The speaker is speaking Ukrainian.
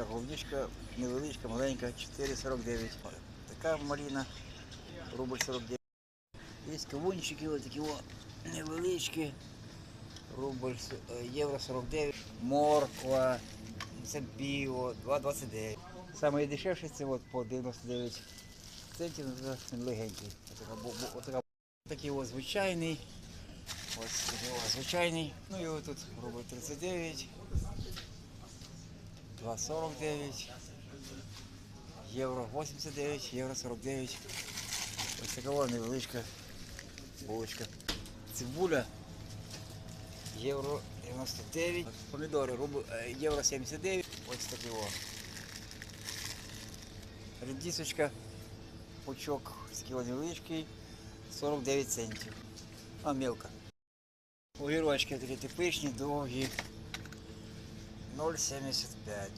Така голубничка невеличка, маленька, 4,49. Така маліна, рубль 49. Є кавунчики, ось такі о, невеличкі, рубль, е, євро 49. Морква, це піво, 2,29. Саме дешевше це от по 99 центів, ну, він легенький. Такий ось звичайний. Ось такий ось звичайний. Ну ось тут рубль 39. 2,49. Євро 89, євро 49. Ось така невеличка булочка. Цибуля євро 99. Помідори рубль, е, євро 79. Ось такий о. Редисочка, пучок о невеличкий, 49 центів. А мелко. Огірочки такі типичні, довгі. 0,75.